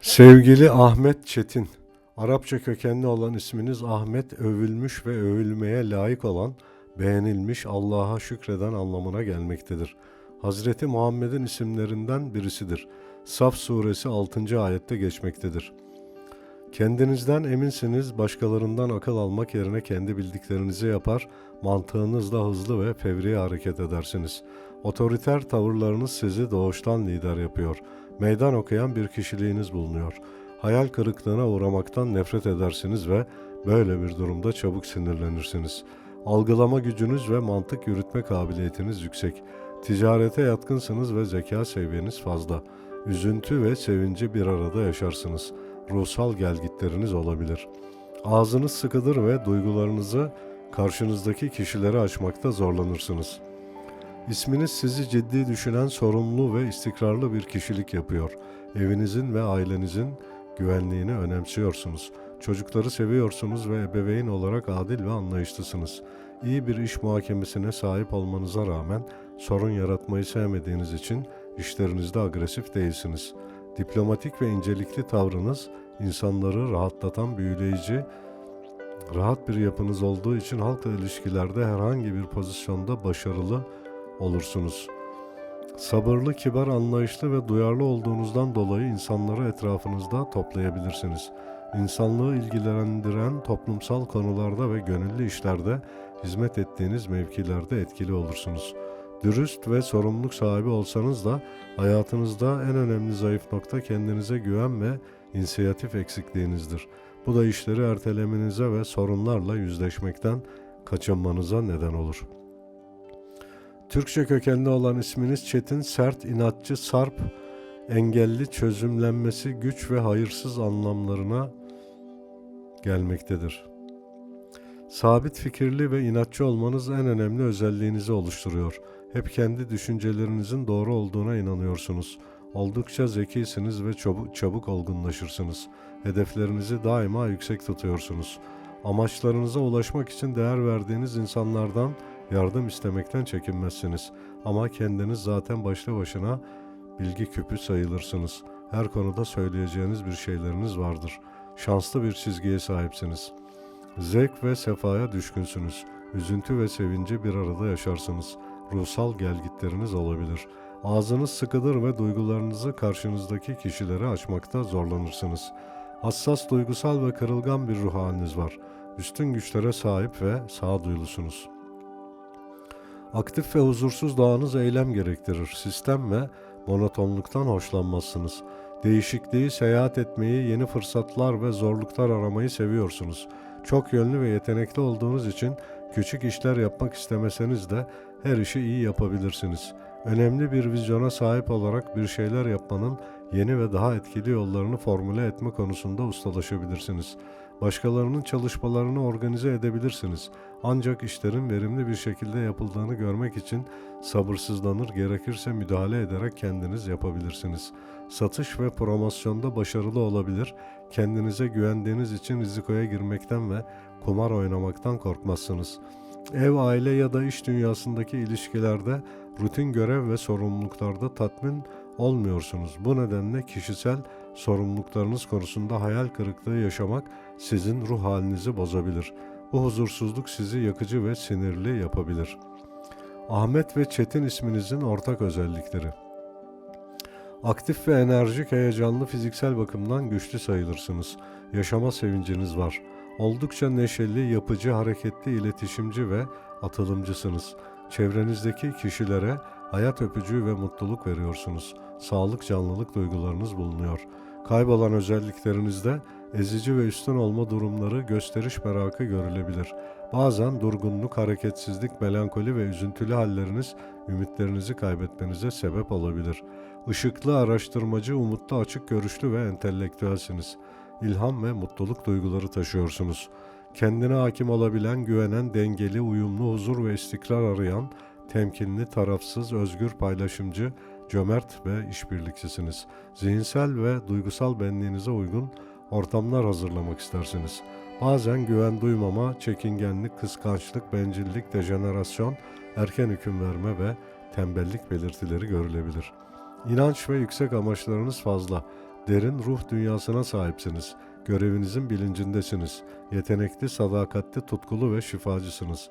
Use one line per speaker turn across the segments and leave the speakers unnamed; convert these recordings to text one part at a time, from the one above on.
Sevgili Ahmet Çetin, Arapça kökenli olan isminiz Ahmet övülmüş ve övülmeye layık olan, beğenilmiş, Allah'a şükreden anlamına gelmektedir. Hazreti Muhammed'in isimlerinden birisidir. Saf suresi 6. ayette geçmektedir. Kendinizden eminsiniz, başkalarından akıl almak yerine kendi bildiklerinizi yapar, mantığınızla hızlı ve fevri hareket edersiniz. Otoriter tavırlarınız sizi doğuştan lider yapıyor. Meydan okuyan bir kişiliğiniz bulunuyor. Hayal kırıklığına uğramaktan nefret edersiniz ve böyle bir durumda çabuk sinirlenirsiniz. Algılama gücünüz ve mantık yürütme kabiliyetiniz yüksek. Ticarete yatkınsınız ve zeka seviyeniz fazla. Üzüntü ve sevinci bir arada yaşarsınız. Ruhsal gelgitleriniz olabilir. Ağzınız sıkıdır ve duygularınızı karşınızdaki kişilere açmakta zorlanırsınız. İsminiz sizi ciddi düşünen, sorumlu ve istikrarlı bir kişilik yapıyor. Evinizin ve ailenizin güvenliğini önemsiyorsunuz. Çocukları seviyorsunuz ve ebeveyn olarak adil ve anlayışlısınız. İyi bir iş muhakemesine sahip olmanıza rağmen sorun yaratmayı sevmediğiniz için işlerinizde agresif değilsiniz. Diplomatik ve incelikli tavrınız insanları rahatlatan büyüleyici, rahat bir yapınız olduğu için halkla ilişkilerde herhangi bir pozisyonda başarılı olursunuz. Sabırlı, kibar, anlayışlı ve duyarlı olduğunuzdan dolayı insanları etrafınızda toplayabilirsiniz. İnsanlığı ilgilendiren toplumsal konularda ve gönüllü işlerde hizmet ettiğiniz mevkilerde etkili olursunuz. Dürüst ve sorumluluk sahibi olsanız da hayatınızda en önemli zayıf nokta kendinize güven ve inisiyatif eksikliğinizdir. Bu da işleri ertelemenize ve sorunlarla yüzleşmekten kaçınmanıza neden olur.'' Türkçe kökenli olan isminiz Çetin, sert, inatçı, sarp, engelli, çözümlenmesi güç ve hayırsız anlamlarına gelmektedir. Sabit fikirli ve inatçı olmanız en önemli özelliğinizi oluşturuyor. Hep kendi düşüncelerinizin doğru olduğuna inanıyorsunuz. Oldukça zekisiniz ve çabuk, çabuk olgunlaşırsınız. Hedeflerinizi daima yüksek tutuyorsunuz. Amaçlarınıza ulaşmak için değer verdiğiniz insanlardan yardım istemekten çekinmezsiniz. Ama kendiniz zaten başlı başına bilgi küpü sayılırsınız. Her konuda söyleyeceğiniz bir şeyleriniz vardır. Şanslı bir çizgiye sahipsiniz. Zevk ve sefaya düşkünsünüz. Üzüntü ve sevinci bir arada yaşarsınız. Ruhsal gelgitleriniz olabilir. Ağzınız sıkıdır ve duygularınızı karşınızdaki kişilere açmakta zorlanırsınız. Hassas, duygusal ve kırılgan bir ruh haliniz var. Üstün güçlere sahip ve sağduyulusunuz.'' Aktif ve huzursuz doğanız eylem gerektirir. Sistem ve monotonluktan hoşlanmazsınız. Değişikliği, seyahat etmeyi, yeni fırsatlar ve zorluklar aramayı seviyorsunuz. Çok yönlü ve yetenekli olduğunuz için küçük işler yapmak istemeseniz de her işi iyi yapabilirsiniz. Önemli bir vizyona sahip olarak bir şeyler yapmanın yeni ve daha etkili yollarını formüle etme konusunda ustalaşabilirsiniz. Başkalarının çalışmalarını organize edebilirsiniz. Ancak işlerin verimli bir şekilde yapıldığını görmek için sabırsızlanır, gerekirse müdahale ederek kendiniz yapabilirsiniz. Satış ve promosyonda başarılı olabilir, kendinize güvendiğiniz için rizikoya girmekten ve kumar oynamaktan korkmazsınız. Ev, aile ya da iş dünyasındaki ilişkilerde rutin görev ve sorumluluklarda tatmin olmuyorsunuz. Bu nedenle kişisel sorumluluklarınız konusunda hayal kırıklığı yaşamak sizin ruh halinizi bozabilir. Bu huzursuzluk sizi yakıcı ve sinirli yapabilir. Ahmet ve Çetin isminizin ortak özellikleri. Aktif ve enerjik, heyecanlı, fiziksel bakımdan güçlü sayılırsınız. Yaşama sevinciniz var. Oldukça neşeli, yapıcı, hareketli, iletişimci ve atılımcısınız. Çevrenizdeki kişilere hayat öpücüğü ve mutluluk veriyorsunuz. Sağlık, canlılık duygularınız bulunuyor. Kaybolan özelliklerinizde ezici ve üstün olma durumları, gösteriş merakı görülebilir. Bazen durgunluk, hareketsizlik, melankoli ve üzüntülü halleriniz ümitlerinizi kaybetmenize sebep olabilir. Işıklı, araştırmacı, umutlu, açık görüşlü ve entelektüelsiniz. İlham ve mutluluk duyguları taşıyorsunuz. Kendine hakim olabilen, güvenen, dengeli, uyumlu, huzur ve istikrar arayan, temkinli, tarafsız, özgür, paylaşımcı, cömert ve işbirlikçisiniz. Zihinsel ve duygusal benliğinize uygun ortamlar hazırlamak istersiniz. Bazen güven duymama, çekingenlik, kıskançlık, bencillik, dejenerasyon, erken hüküm verme ve tembellik belirtileri görülebilir. İnanç ve yüksek amaçlarınız fazla. Derin ruh dünyasına sahipsiniz. Görevinizin bilincindesiniz. Yetenekli, sadakatli, tutkulu ve şifacısınız.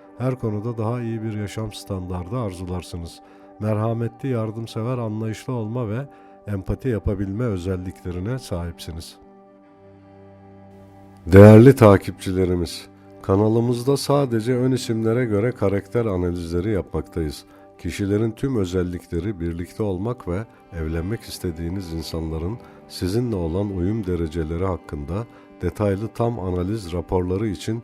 Her konuda daha iyi bir yaşam standardı arzularsınız. Merhametli, yardımsever, anlayışlı olma ve empati yapabilme özelliklerine sahipsiniz. Değerli takipçilerimiz, kanalımızda sadece ön isimlere göre karakter analizleri yapmaktayız. Kişilerin tüm özellikleri birlikte olmak ve evlenmek istediğiniz insanların sizinle olan uyum dereceleri hakkında detaylı tam analiz raporları için